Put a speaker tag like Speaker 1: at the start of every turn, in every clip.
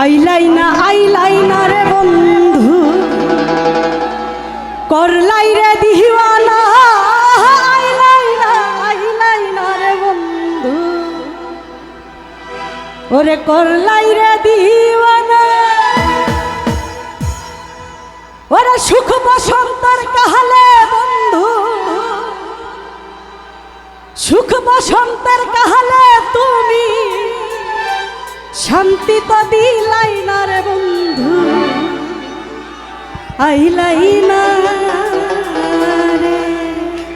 Speaker 1: আইলাই না রে বন্ধু। করলাই রে ওরে করলাই রে ওরে সুখ বসন্তর কাহালে বন্ধু। সুখ বসন্তর কাহা শান্তি পাবি লাইনা রে বন্ধু। আই লাইনা রে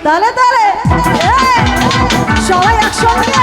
Speaker 1: তালে। তালে সবাই একসঙ্গে।